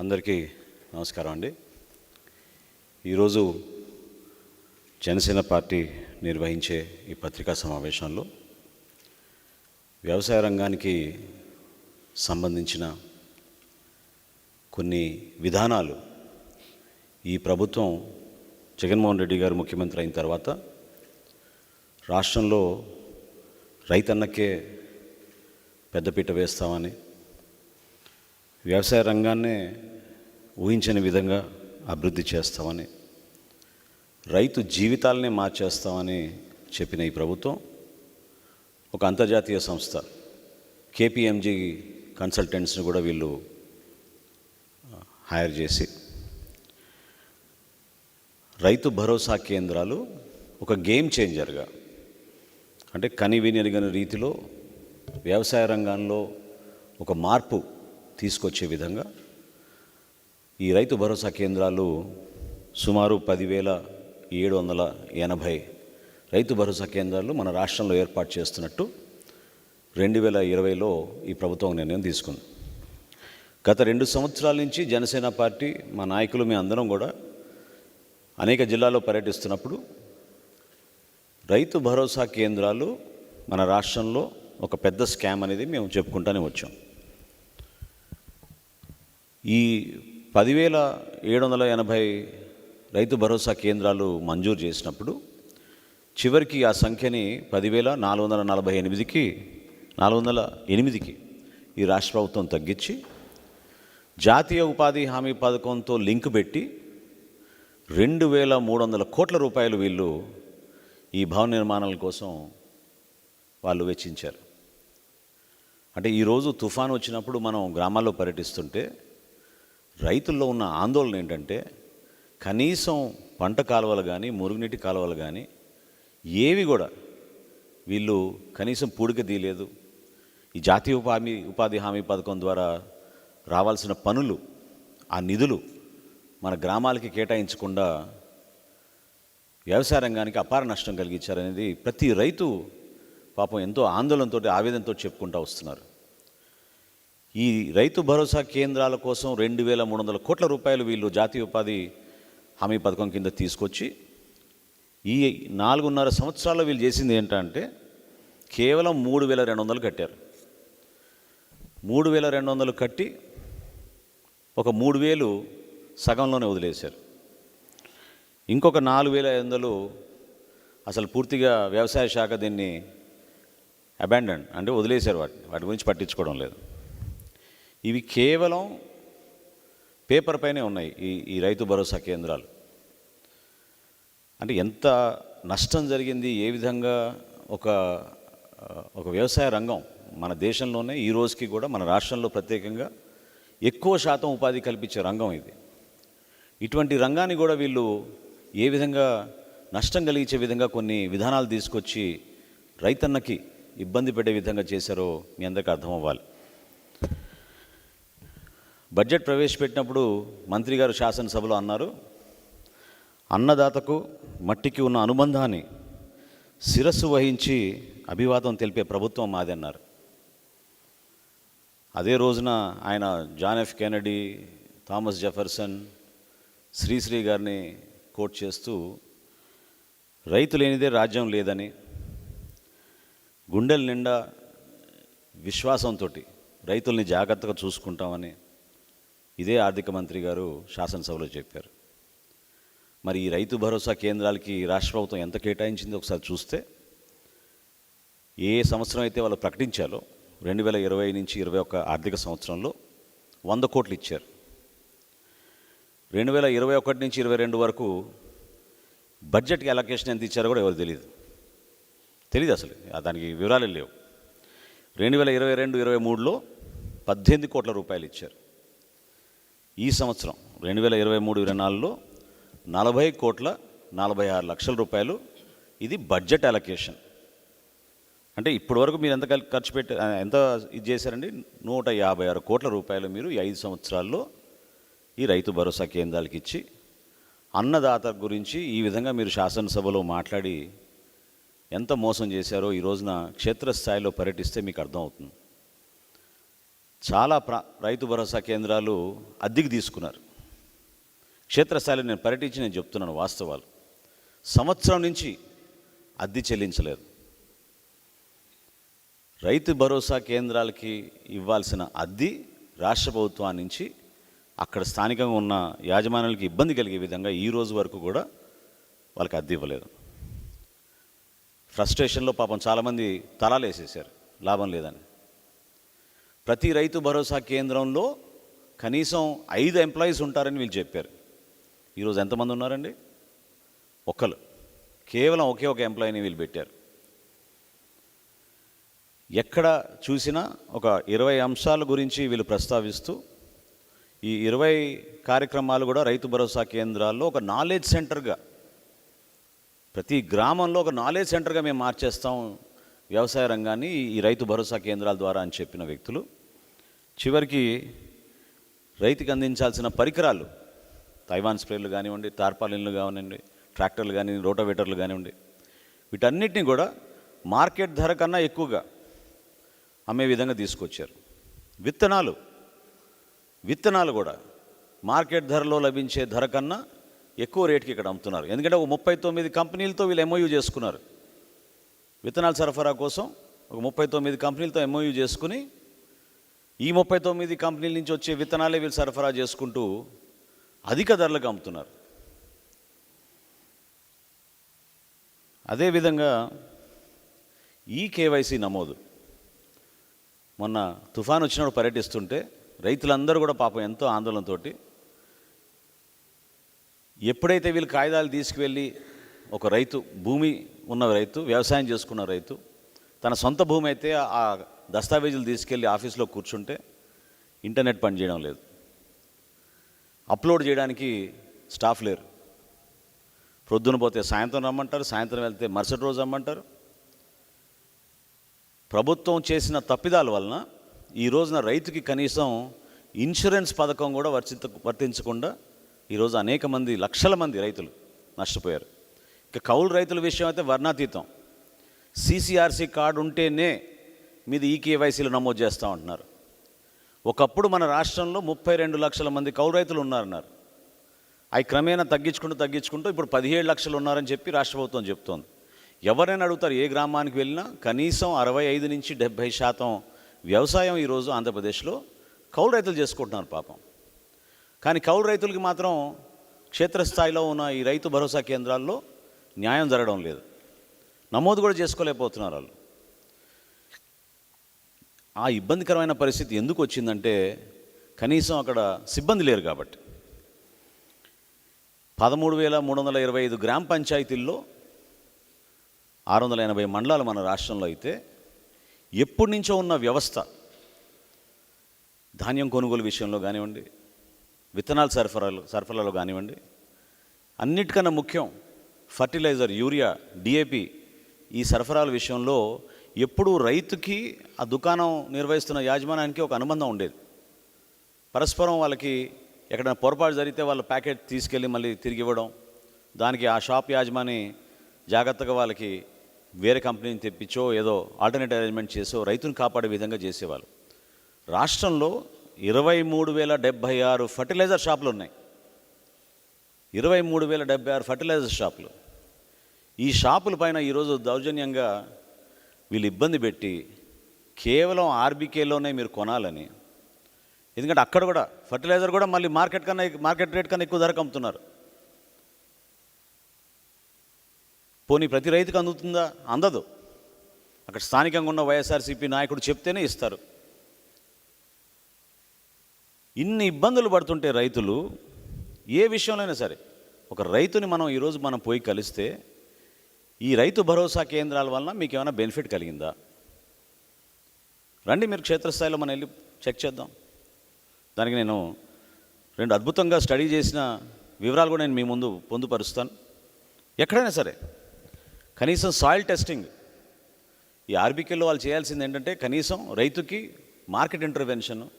అందరికీ నమస్కారం అండి. ఈరోజు జనసేన పార్టీ నిర్వహించే ఈ పత్రికా సమావేశంలో వ్యవసాయ రంగానికి సంబంధించిన కొన్ని విధానాలు ఈ ప్రభుత్వం జగన్మోహన్ రెడ్డి గారు ముఖ్యమంత్రి అయిన తర్వాత రాష్ట్రంలో రైతన్నకే పెద్దపీట వేస్తామని వ్యవసాయ రంగాన్నే ఊహించని విధంగా అభివృద్ధి చేస్తామని రైతు జీవితాలనే మార్చేస్తామని చెప్పిన ఈ ప్రభుత్వం ఒక అంతర్జాతీయ సంస్థ. కేపీఎంజీ కన్సల్టెంట్స్ని కూడా వీళ్ళు హైర్ చేసి. రైతు భరోసా కేంద్రాలు ఒక గేమ్ చేంజర్గా అంటే కని రీతిలో వ్యవసాయ రంగంలో ఒక మార్పు తీసుకొచ్చే విధంగా ఈ రైతు భరోసా కేంద్రాలు సుమారు పదివేల ఏడు వందల ఎనభై రైతు భరోసా కేంద్రాలు మన రాష్ట్రంలో ఏర్పాటు చేస్తున్నట్టు రెండు వేల ఇరవైలో ఈ ప్రభుత్వం నిర్ణయం తీసుకుంది. గత రెండు సంవత్సరాల నుంచి జనసేన పార్టీ మా నాయకులు మీ అందరం కూడా అనేక జిల్లాల్లో పర్యటిస్తున్నప్పుడు రైతు భరోసా కేంద్రాలు మన రాష్ట్రంలో ఒక పెద్ద స్కామ్ అనేది మేము చెప్పుకుంటానే వచ్చాం. ఈ పదివేల ఏడు వందల ఎనభై రైతు భరోసా కేంద్రాలు మంజూరు చేసినప్పుడు చివరికి ఆ సంఖ్యని పదివేల నాలుగు వందల నలభై ఎనిమిదికి నాలుగు వందల ఎనిమిదికి ఈ రాష్ట్ర ప్రభుత్వం తగ్గించి జాతీయ ఉపాధి హామీ పథకంతో లింక్ పెట్టి రెండు వేల మూడు వందల కోట్ల రూపాయలు వీళ్ళు ఈ భవన నిర్మాణాల కోసం వాళ్ళు వెచ్చించారు. అంటే ఈరోజు తుఫాన్ వచ్చినప్పుడు మనం గ్రామాల్లో పర్యటిస్తుంటే రైతుల్లో ఉన్న ఆందోళన ఏంటంటే కనీసం పంట కాలువలు కానీ మురుగునీటి కాలువలు కానీ ఏవి కూడా వీళ్ళు కనీసం పూడిక తీయలేదు. ఈ జాతీయ ఉపాధి ఉపాధి హామీ పథకం ద్వారా రావాల్సిన పనులు ఆ నిధులు మన గ్రామాలకి కేటాయించకుండా వ్యవసాయ రంగానికి అపార నష్టం కలిగించారనేది ప్రతి రైతు పాపం ఎంతో ఆందోళనతో ఆవేదనతో చెప్పుకుంటూ వస్తున్నారు. ఈ రైతు భరోసా కేంద్రాల కోసం రెండు వేల మూడు వందల కోట్ల రూపాయలు వీళ్ళు జాతీయ ఉపాధి హామీ పథకం కింద తీసుకొచ్చి ఈ నాలుగున్నర సంవత్సరాల్లో వీళ్ళు చేసింది ఏంటంటే కేవలం మూడు వేల రెండు వందలు కట్టారు. మూడు వేల రెండు వందలు కట్టి ఒక మూడు వేలు సగంలోనే వదిలేశారు. ఇంకొక నాలుగు వేల ఐదు వందలు అసలు పూర్తిగా వ్యవసాయ శాఖ దీన్ని అబాండన్ అంటే వదిలేశారు వాటిని వాటి గురించి పట్టించుకోవడం లేదు. ఇవి కేవలం పేపర్ పైనే ఉన్నాయి ఈ ఈ రైతు భరోసా కేంద్రాలు. అంటే ఎంత నష్టం జరిగింది ఏ విధంగా ఒక ఒక వ్యవసాయ రంగం మన దేశంలోనే ఈ రోజుకి కూడా మన రాష్ట్రంలో ప్రత్యేకంగా ఎక్కువ శాతం ఉపాధి కల్పించే రంగం ఇది. ఇటువంటి రంగాన్ని కూడా వీళ్ళు ఏ విధంగా నష్టం కలిగించే విధంగా కొన్ని విధానాలు తీసుకొచ్చి రైతన్నకి ఇబ్బంది పెట్టే విధంగా చేశారో మీ అందరికీ అర్థం అవ్వాలి బడ్జెట్ ప్రవేశపెట్టినప్పుడు మంత్రి గారు శాసనసభలో అన్నారు అన్నదాతకు మట్టికి ఉన్న అనుబంధాన్ని శిరస్సు వహించి అభివాదం తెలిపే ప్రభుత్వం మాదన్నారు అదే రోజున ఆయన John F Kennedy Thomas Jefferson Sri Sri గారిని కోట్ చేస్తూ రైతు లేనిదే రాజ్యం లేదని గుండెల నిండా విశ్వాసంతో రైతుల్ని జాగ్రత్తగా చూసుకుంటామని ఇదే ఆర్థిక మంత్రి గారు శాసనసభలో చెప్పారు. మరి ఈ రైతు భరోసా కేంద్రాలకి రాష్ట్ర ప్రభుత్వం ఎంత కేటాయించిందో ఒకసారి చూస్తే ఏ సంవత్సరం అయితే వాళ్ళు ప్రకటించాలో రెండు వేల ఇరవై నుంచి ఇరవై ఒక్క ఆర్థిక సంవత్సరంలో వంద కోట్లు ఇచ్చారు. రెండు వేల ఇరవై ఒకటి నుంచి ఇరవై రెండు వరకు బడ్జెట్కి అలొకేషన్ ఎంత ఇచ్చారో కూడా ఎవరు తెలియదు తెలియదు అసలు దానికి వివరాలు లేవు. రెండు వేల ఇరవై రెండు ఇరవై మూడులో పద్దెనిమిది కోట్ల రూపాయలు ఇచ్చారు. ఈ సంవత్సరం రెండు వేల ఇరవై మూడు ఇరవై నాలుగులో నలభై కోట్ల నలభై ఆరు లక్షల రూపాయలు. ఇది బడ్జెట్ అలొకేషన్ అంటే ఇప్పటివరకు మీరు ఎంత ఖర్చు పెట్టి ఎంత ఇది చేశారండి? నూట యాభై ఆరు కోట్ల రూపాయలు మీరు ఈ ఐదు సంవత్సరాల్లో ఈ రైతు భరోసా కేంద్రాలకు ఇచ్చి అన్నదాత గురించి ఈ విధంగా మీరు శాసనసభలో మాట్లాడి ఎంత మోసం చేశారో ఈ రోజున క్షేత్రస్థాయిలో పర్యటిస్తే మీకు అర్థమవుతుంది. చాలా ప్ర రైతు భరోసా కేంద్రాలు అద్దెకి తీసుకున్నారు. క్షేత్రస్థాయిలో నేను పర్యటించి నేను చెప్తున్నాను వాస్తవాలు. సంవత్సరం నుంచి అద్దె చెల్లించలేదు. రైతు భరోసా కేంద్రాలకి ఇవ్వాల్సిన అద్దె రాష్ట్ర ప్రభుత్వం నుంచి అక్కడ స్థానికంగా ఉన్న యాజమాన్యాలకి ఇబ్బంది కలిగే విధంగా ఈ రోజు వరకు కూడా వాళ్ళకి అద్దె ఇవ్వలేదు. ఫ్రస్ట్రేషన్లో పాపం చాలామంది తలాలు వేసేసారు లాభం లేదని. ప్రతి రైతు భరోసా కేంద్రంలో కనీసం ఐదు ఎంప్లాయీస్ ఉంటారని వీళ్ళు చెప్పారు. ఈరోజు ఎంతమంది ఉన్నారండి? ఒక్కరు కేవలం ఒకే ఒక ఎంప్లాయీని వీళ్ళు పెట్టారు. ఎక్కడ చూసినా ఒక ఇరవై అంశాల గురించి వీళ్ళు ప్రస్తావిస్తూ ఈ ఇరవై కార్యక్రమాలు కూడా రైతు భరోసా కేంద్రాల్లో ఒక నాలెడ్జ్ సెంటర్గా ప్రతి గ్రామంలో ఒక నాలెడ్జ్ సెంటర్గా మేము మార్చేస్తాం వ్యవసాయ రంగాన్ని ఈ రైతు భరోసా కేంద్రాల ద్వారా అని చెప్పిన వ్యక్తులు చివరికి రైతుకి అందించాల్సిన పరికరాలు తైవాన్ స్ప్రేలు కానివ్వండి తార్పాలిన్లు కానివ్వండి ట్రాక్టర్లు కానీ రోటోవేటర్లు కానివ్వండి వీటన్నిటిని కూడా మార్కెట్ ధర కన్నా ఎక్కువగా అమ్మే విధంగా తీసుకొచ్చారు. విత్తనాలు విత్తనాలు కూడా మార్కెట్ ధరలో లభించే ధర కన్నా ఎక్కువ రేటుకి ఇక్కడ అమ్ముతున్నారు. ఎందుకంటే ఒక ముప్పై తొమ్మిది కంపెనీలతో వీళ్ళు ఎంఓయూ చేసుకున్నారు. విత్తనాల సరఫరా కోసం ఒక ముప్పై తొమ్మిది కంపెనీలతో ఎంఓయూ చేసుకుని ఈ ముప్పై తొమ్మిది కంపెనీల నుంచి వచ్చే విత్తనాలే వీళ్ళు సరఫరా చేసుకుంటూ అధిక ధరలకు అమ్ముతున్నారు. అదేవిధంగా ఈ కేవైసీ నమోదు. మొన్న తుఫాన్ వచ్చినప్పుడు పర్యటిస్తుంటే రైతులందరూ కూడా పాపం ఎంతో ఆందోళనతో ఎప్పుడైతే వీళ్ళు కాగితాలు తీసుకువెళ్ళి ఒక రైతు భూమి ఉన్న రైతు వ్యవసాయం చేసుకున్న రైతు తన సొంత భూమి అయితే ఆ దస్తావేజులు తీసుకెళ్ళి ఆఫీస్లో కూర్చుంటే ఇంటర్నెట్ పనిచేయడం లేదు. అప్లోడ్ చేయడానికి స్టాఫ్ లేరు. ప్రొద్దున పోతే సాయంత్రం రమ్మంటారు సాయంత్రం వెళ్తే మరుసటి రోజు రమ్మంటారు. ప్రభుత్వం చేసిన తప్పిదాల వలన ఈ రోజున రైతుకి కనీసం ఇన్సూరెన్స్ పథకం కూడా వర్తించ వర్తించకుండా ఈరోజు అనేక మంది లక్షల మంది రైతులు నష్టపోయారు. ఇక కౌలు రైతుల విషయం అయితే వర్ణాతీతం. సిసిఆర్సీ కార్డు ఉంటేనే మీది ఈ కేవైసీలు నమోదు చేస్తూ ఉంటున్నారు. ఒకప్పుడు మన రాష్ట్రంలో ముప్పై రెండు లక్షల మంది కౌలు రైతులు ఉన్నారన్నారు. అవి క్రమేణా తగ్గించుకుంటూ తగ్గించుకుంటూ ఇప్పుడు పదిహేడు లక్షలు ఉన్నారని చెప్పి రాష్ట్ర ప్రభుత్వం చెప్తోంది. ఎవరైనా అడుగుతారు ఏ గ్రామానికి వెళ్ళినా కనీసం అరవై ఐదు నుంచి డెబ్భై శాతం వ్యవసాయం ఈరోజు ఆంధ్రప్రదేశ్లో కౌలు రైతులు చేసుకుంటున్నారు పాపం. కానీ కౌలు రైతులకి మాత్రం క్షేత్రస్థాయిలో ఉన్న ఈ రైతు భరోసా కేంద్రాల్లో న్యాయం జరగడం లేదు. నమోదు కూడా చేసుకోలేకపోతున్నారు వాళ్ళు. ఆ ఇబ్బందికరమైన పరిస్థితి ఎందుకు వచ్చిందంటే కనీసం అక్కడ సిబ్బంది లేరు కాబట్టి. పదమూడు వేల మూడు వందల ఇరవై ఐదు గ్రామ పంచాయతీల్లో ఆరు వందల ఎనభై మండలాలు మన రాష్ట్రంలో అయితే ఎప్పటి నుంచో ఉన్న వ్యవస్థ ధాన్యం కొనుగోలు విషయంలో కానివ్వండి విత్తనాల సరఫరాలు సరఫరాలో కానివ్వండి అన్నిటికన్నా ముఖ్యం ఫర్టిలైజర్ యూరియా డిఏపి ఈ సరఫరాల విషయంలో ఎప్పుడూ రైతుకి ఆ దుకాణం నిర్వహిస్తున్న యాజమాన్యానికి ఒక అనుబంధం ఉండేది. పరస్పరం వాళ్ళకి ఎక్కడైనా పొరపాటు జరిగితే వాళ్ళ ప్యాకెట్ తీసుకెళ్ళి మళ్ళీ తిరిగి ఇవ్వడం దానికి ఆ షాప్ యాజమాని జాగ్రత్తగా వాళ్ళకి వేరే కంపెనీని తెప్పించో ఏదో ఆల్టర్నేట్ అరేంజ్మెంట్ చేసో రైతును కాపాడే విధంగా చేసేవాళ్ళు. రాష్ట్రంలో ఇరవై మూడు వేల డెబ్భై ఆరు ఫర్టిలైజర్ షాపులు ఉన్నాయి. ఇరవై మూడు వేల డెబ్బై ఆరు ఫర్టిలైజర్ షాపులు. ఈ షాపుల పైన ఈరోజు దౌర్జన్యంగా వీళ్ళు ఇబ్బంది పెట్టి కేవలం ఆర్బీకేలోనే మీరు కొనాలని. ఎందుకంటే అక్కడ కూడా ఫర్టిలైజర్ కూడా మళ్ళీ మార్కెట్ కన్నా మార్కెట్ రేట్ కన్నా ఎక్కువ ధరకు అమ్ముతున్నారు పోనీ ప్రతి రైతుకు అందుతుందా? అందదు. అక్కడ స్థానికంగా ఉన్న వైఎస్ఆర్సీపీ నాయకుడు చెప్తేనే ఇస్తారు. ఇన్ని ఇబ్బందులు పడుతుంటే రైతులు ఏ విషయంలోనైనా సరే ఒక రైతుని మనం ఈరోజు మనం పోయి కలిస్తే ఈ రైతు భరోసా కేంద్రాల వలన మీకు ఏమైనా బెనిఫిట్ కలిగిందా? రండి మీరు క్షేత్రస్థాయిలో మనం వెళ్ళి చెక్ చేద్దాం. దానికి నేను రెండు అద్భుతంగా స్టడీ చేసిన వివరాలు కూడా నేను మీ ముందు పొందుపరుస్తాను. ఎక్కడైనా సరే కనీసం సాయిల్ టెస్టింగ్ ఈ ఆర్బీకేలో వాళ్ళు చేయాల్సింది ఏంటంటే కనీసం రైతుకి మార్కెట్ ఇంటర్వెన్షను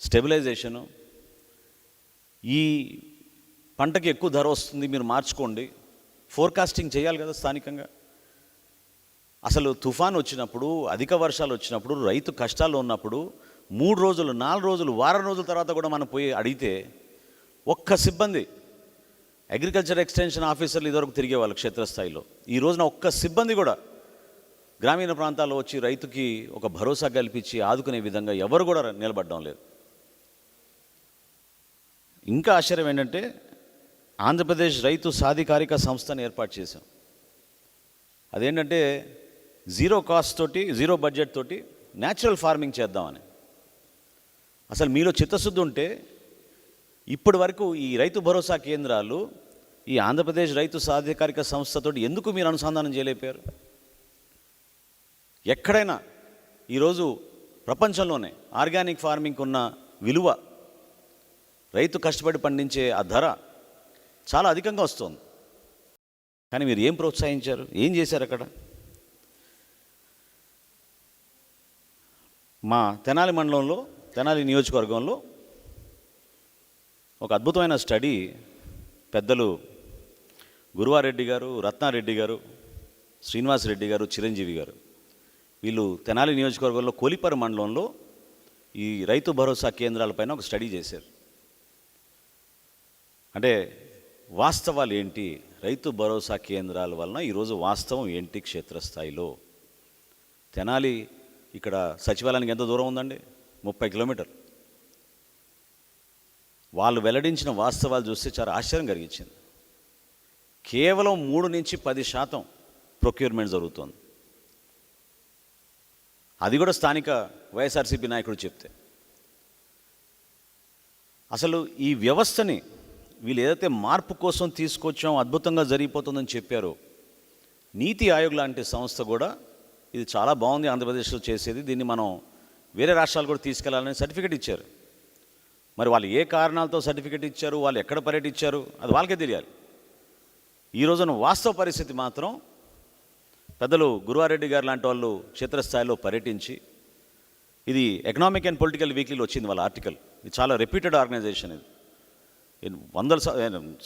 స్టెబిలైజేషను ఈ పంటకి ఎక్కువ ధర వస్తుంది మీరు మార్చుకోండి. ఫోర్కాస్టింగ్ చేయాలి కదా స్థానికంగా. అసలు తుఫాన్ వచ్చినప్పుడు అధిక వర్షాలు వచ్చినప్పుడు రైతు కష్టాలు ఉన్నప్పుడు మూడు రోజులు నాలుగు రోజులు వారం రోజుల తర్వాత కూడా మనం పోయి అడిగితే ఒక్క సిబ్బంది అగ్రికల్చర్ ఎక్స్టెన్షన్ ఆఫీసర్లు ఇదివరకు తిరిగేవాళ్ళు క్షేత్రస్థాయిలో. ఈ రోజున ఒక్క సిబ్బంది కూడా గ్రామీణ ప్రాంతాల్లో వచ్చి రైతుకి ఒక భరోసా కల్పించి ఆదుకునే విధంగా ఎవరు కూడా నిలబడడం లేదు. ఇంకా ఆశ్చర్యం ఏంటంటే ఆంధ్రప్రదేశ్ రైతు సాధికారిక సంస్థను ఏర్పాటు చేశాం. అదేంటంటే జీరో కాస్ట్ తోటి జీరో బడ్జెట్ తోటి న్యాచురల్ ఫార్మింగ్ చేద్దామని. అసలు మీలో చిత్తశుద్ధి ఉంటే ఇప్పటి వరకు ఈ రైతు భరోసా కేంద్రాలు ఈ ఆంధ్రప్రదేశ్ రైతు సాధికారిక సంస్థతో ఎందుకు మీరు అనుసంధానం చేయలేపారు ఎక్కడైనా ఈరోజు ప్రపంచంలోనే ఆర్గానిక్ ఫార్మింగ్కి ఉన్న విలువ రైతు కష్టపడి పండించే ఆ ధర చాలా అధికంగా వస్తుంది. కానీ మీరు ఏం ప్రోత్సహించారు? ఏం చేశారు అక్కడ? మా తెనాలి మండలంలో తెనాలి నియోజకవర్గంలో ఒక అద్భుతమైన స్టడీ పెద్దలు గురువారెడ్డి గారు రత్నారెడ్డి గారు శ్రీనివాసరెడ్డి గారు చిరంజీవి గారు. వీళ్ళు తెనాలి నియోజకవర్గంలో కోలిపర మండలంలో ఈ రైతు భరోసా కేంద్రాలపైన ఒక స్టడీ చేశారు. అంటే వాస్తవాలు ఏంటి? రైతు భరోసా కేంద్రాల వలన ఈరోజు వాస్తవం ఏంటి క్షేత్రస్థాయిలో? తెనాలి ఇక్కడ సచివాలయానికి ఎంత దూరం ఉందండి? ముప్పై కిలోమీటర్లు. వాళ్ళు వెల్లడించిన వాస్తవాలు చూస్తే చాలా ఆశ్చర్యం కలిగించింది. కేవలం మూడు నుంచి పది శాతం ప్రొక్యూర్మెంట్ జరుగుతోంది. అది కూడా స్థానిక వైఎస్ఆర్సీపీ నాయకుడు చెప్తే. అసలు ఈ వ్యవస్థని వీళ్ళు ఏదైతే మార్పు కోసం తీసుకొచ్చాం అద్భుతంగా జరిగిపోతుందని చెప్పారో నీతి ఆయోగ్ లాంటి సంస్థ కూడా ఇది చాలా బాగుంది ఆంధ్రప్రదేశ్లో చేసేది. దీన్ని మనం వేరే రాష్ట్రాలు కూడా తీసుకెళ్ళాలని సర్టిఫికేట్ ఇచ్చారు. మరి వాళ్ళు ఏ కారణాలతో సర్టిఫికేట్ ఇచ్చారు? వాళ్ళు ఎక్కడ పర్యటించారు అది వాళ్ళకే తెలియాలి. ఈ రోజున వాస్తవ పరిస్థితి మాత్రం పెద్దలు గురువారెడ్డి గారు లాంటి వాళ్ళు క్షేత్రస్థాయిలో పర్యటించి ఇది ఎకనామిక్ అండ్ పొలిటికల్ వీక్లీలో వచ్చింది వాళ్ళ ఆర్టికల్. ఇది చాలా రెప్యూటెడ్ ఆర్గనైజేషన్ ఇది. వందల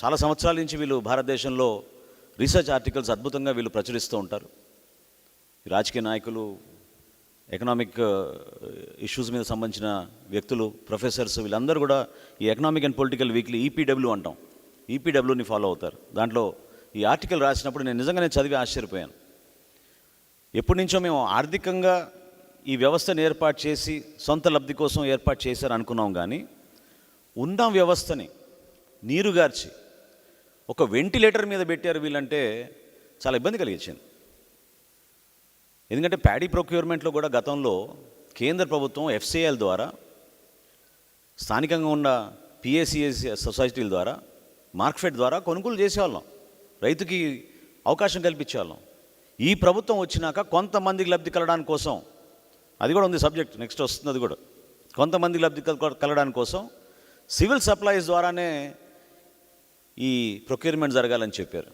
చాలా సంవత్సరాల నుంచి వీళ్ళు భారతదేశంలో రీసెర్చ్ ఆర్టికల్స్ అద్భుతంగా వీళ్ళు ప్రచురిస్తూ ఉంటారు. రాజకీయ నాయకులు ఎకనామిక్ ఇష్యూస్ మీద సంబంధించిన వ్యక్తులు ప్రొఫెసర్స్ వీళ్ళందరూ కూడా ఈ economic and political weekly EPW అంటాం. ఈపీడబ్ల్యూని ఫాలో అవుతారు. దాంట్లో ఈ ఆర్టికల్ రాసినప్పుడు నేను నిజంగానే చదివి ఆశ్చర్యపోయాను. ఎప్పటి నుంచో మేము ఆర్థికంగా ఈ వ్యవస్థను ఏర్పాటు చేసి సొంత లబ్ధి కోసం ఏర్పాటు చేశారు అనుకున్నాం కానీ ఉన్న వ్యవస్థని నీరుగార్చి ఒక వెంటిలేటర్ మీద పెట్టారు వీళ్ళంటే చాలా ఇబ్బంది కలిగించింది. ఎందుకంటే ప్యాడీ ప్రొక్యూర్మెంట్లో కూడా గతంలో కేంద్ర ప్రభుత్వం ఎఫ్సిఎల్ ద్వారా స్థానికంగా ఉన్న పిఎస్సిఎస్ సొసైటీల ద్వారా మార్క్ఫెడ్ ద్వారా కొనుగోలు చేసేవాళ్ళం. రైతుకి అవకాశం కల్పించేవాళ్ళం. ఈ ప్రభుత్వం వచ్చినాక కొంతమందికి లబ్ధి కలడానికి కోసం అది కూడా ఉంది సబ్జెక్ట్ నెక్స్ట్ వస్తుంది అది కూడా. కొంతమందికి లబ్ధి కలగడానికి కోసం సివిల్ సప్లైస్ ద్వారానే ఈ ప్రొక్యూర్మెంట్ జరగాలని చెప్పారు.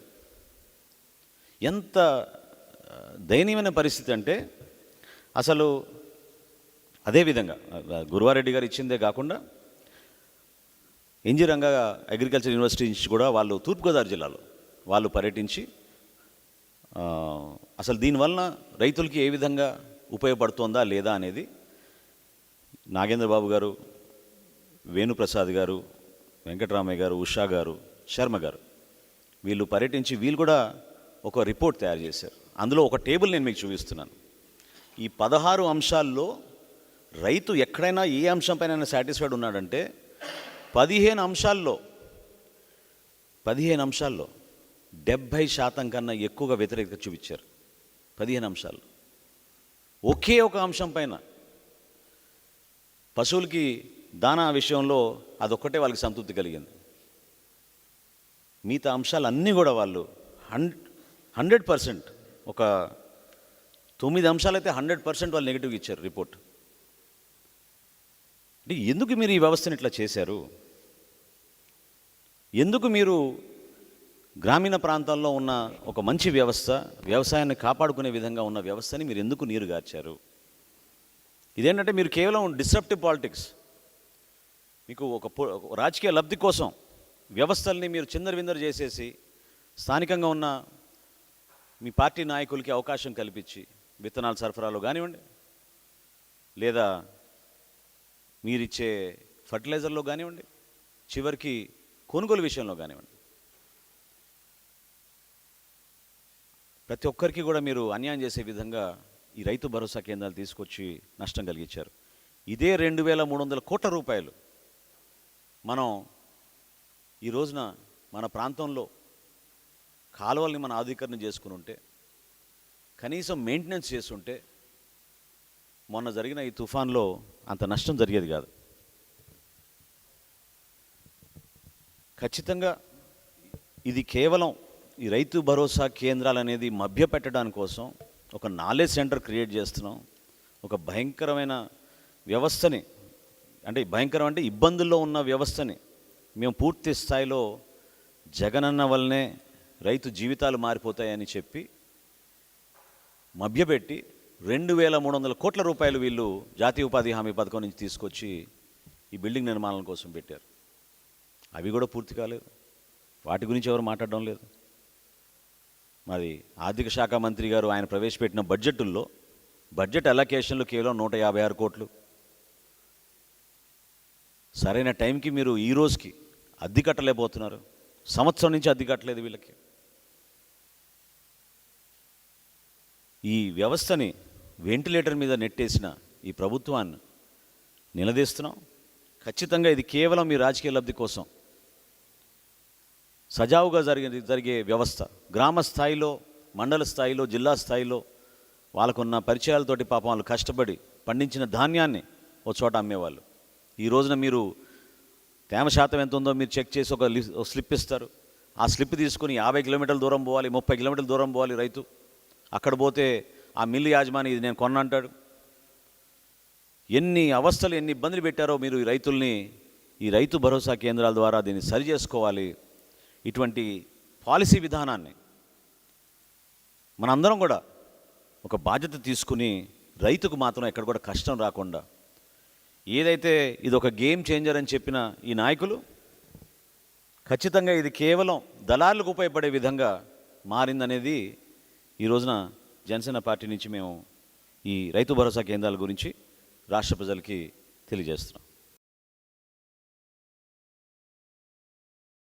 ఎంత దయనీయమైన పరిస్థితి అంటే అసలు అదేవిధంగా గురువారెడ్డి గారు ఇచ్చిందే కాకుండా ఎన్జి రంగా అగ్రికల్చర్ యూనివర్సిటీ నుంచి కూడా వాళ్ళు తూర్పుగోదావరి జిల్లాలో వాళ్ళు పర్యటించి అసలు దీనివలన రైతులకి ఏ విధంగా ఉపయోగపడుతుందా లేదా అనేది నాగేంద్రబాబు గారు వేణుప్రసాద్ గారు వెంకటరామయ్య గారు ఉషా గారు శర్మ గారు. వీళ్ళు పర్యటించి వీళ్ళు కూడా ఒక రిపోర్ట్ తయారు చేశారు. అందులో ఒక టేబుల్ నేను మీకు చూపిస్తున్నాను. ఈ పదహారు అంశాల్లో రైతు ఎక్కడైనా ఏ అంశంపైన సాటిస్ఫైడ్ ఉన్నాడంటే పదిహేను అంశాల్లో పదిహేను అంశాల్లో డెబ్భై శాతం కన్నా ఎక్కువగా వ్యతిరేకత చూపించారు. పదిహేను అంశాలు ఒకే ఒక అంశం పైన పశువులకి దానా విషయంలో అదొక్కటే వాళ్ళకి సంతృప్తి కలిగింది. మిగతా అంశాలన్నీ కూడా వాళ్ళు హండ్రెడ్ పర్సెంట్ ఒక తొమ్మిది అంశాలైతే హండ్రెడ్ పర్సెంట్ వాళ్ళు నెగిటివ్గా ఇచ్చారు రిపోర్ట్. అంటే ఎందుకు మీరు ఈ వ్యవస్థను ఇట్లా చేశారు? ఎందుకు మీరు గ్రామీణ ప్రాంతాల్లో ఉన్న ఒక మంచి వ్యవస్థ వ్యవసాయాన్ని కాపాడుకునే విధంగా ఉన్న వ్యవస్థని మీరు ఎందుకు నీరు గార్చారు? ఇదేంటంటే మీరు కేవలం డిస్రప్టివ్ పాలిటిక్స్. మీకు ఒక రాజకీయ లబ్ధి కోసం వ్యవస్థల్ని మీరు చిందరవిందరు చేసేసి స్థానికంగా ఉన్న మీ పార్టీ నాయకులకి అవకాశం కల్పించి విత్తనాల సరఫరాలో కానివ్వండి లేదా మీరిచ్చే ఫర్టిలైజర్లో కానివ్వండి చివరికి కొనుగోలు విషయంలో కానివ్వండి. ప్రతి ఒక్కరికి కూడా మీరు అన్యాయం చేసే విధంగా ఈ రైతు భరోసా కేంద్రాలు తీసుకొచ్చి నష్టం కలిగించారు. ఇదే రెండు వేల మూడు వందల కోట్ల రూపాయలు మనం ఈ రోజున మన ప్రాంతంలో కాలువల్ని మన ఆధీకరణ చేసుకుని ఉంటే కనీసం మెయింటెనెన్స్ చేస్తుంటే మొన్న జరిగిన ఈ తుఫాన్లో అంత నష్టం జరిగేది కాదు. ఖచ్చితంగా ఇది కేవలం ఈ రైతు భరోసా కేంద్రాలు అనేది మభ్యపెట్టడానికి కోసం ఒక నాలెడ్జ్ సెంటర్ క్రియేట్ చేస్తున్నాం. ఒక భయంకరమైన వ్యవస్థని అంటే భయంకరం అంటే ఇబ్బందుల్లో ఉన్న వ్యవస్థని మేము పూర్తి స్థాయిలో జగనన్న వల్లనే రైతు జీవితాలు మారిపోతాయని చెప్పి మభ్యపెట్టి రెండు వేల మూడు వందల కోట్ల రూపాయలు వీళ్ళు జాతీయ ఉపాధి హామీ పథకం నుంచి తీసుకొచ్చి ఈ బిల్డింగ్ నిర్మాణం కోసం పెట్టారు. అవి కూడా పూర్తి కాలేదు. వాటి గురించి ఎవరు మాట్లాడడం లేదు. మరి ఆర్థిక శాఖ మంత్రి గారు ఆయన ప్రవేశపెట్టిన బడ్జెట్లో బడ్జెట్ అలొకేషన్లు కేవలం నూట యాభై ఆరు కోట్లు. సరైన టైంకి మీరు ఈ రోజుకి అద్దె కట్టలేకపోతున్నారు సంవత్సరం నుంచి అద్దె కట్టలేదు వీళ్ళకి. ఈ వ్యవస్థని వెంటిలేటర్ మీద నెట్టేసిన ఈ ప్రభుత్వాన్ని నిలదీస్తున్నాం. ఖచ్చితంగా ఇది కేవలం మీ రాజకీయ లబ్ధి కోసం. సజావుగా జరిగే జరిగే వ్యవస్థ గ్రామ స్థాయిలో మండల స్థాయిలో జిల్లా స్థాయిలో వాళ్ళకున్న పరిచయాలతోటి పాపం వాళ్ళు కష్టపడి పండించిన ధాన్యాన్ని ఒక చోట అమ్మేవాళ్ళు. ఈ రోజున మీరు తేమ శాతం ఎంత ఉందో మీరు చెక్ చేసి ఒక స్లిప్ ఇస్తారు. ఆ స్లిప్ తీసుకుని యాభై కిలోమీటర్ల దూరం పోవాలి ముప్పై కిలోమీటర్ల దూరం పోవాలి రైతు. అక్కడ పోతే ఆ మిల్లు యాజమాని ఇది నేను కొన్నంటాడు. ఎన్ని అవస్థలు ఎన్ని ఇబ్బందులు పెట్టారో మీరు ఈ రైతుల్ని ఈ రైతు భరోసా కేంద్రాల ద్వారా దీన్ని సరి చేసుకోవాలి. ఇటువంటి పాలసీ విధానాన్ని మనందరం కూడా ఒక బాధ్యత తీసుకుని రైతుకు మాత్రం ఎక్కడ కూడా కష్టం రాకుండా ఏదైతే ఇది ఒక గేమ్ చేంజర్ అని చెప్పిన ఈ నాయకులు ఖచ్చితంగా ఇది కేవలం దళాలకు ఉపయోగపడే విధంగా మారిందనేది ఈ రోజున జనసేన పార్టీ నుంచి మేము ఈ రైతు భరోసా కేంద్రాల గురించి రాష్ట్ర ప్రజలకి తెలియజేస్తున్నాం.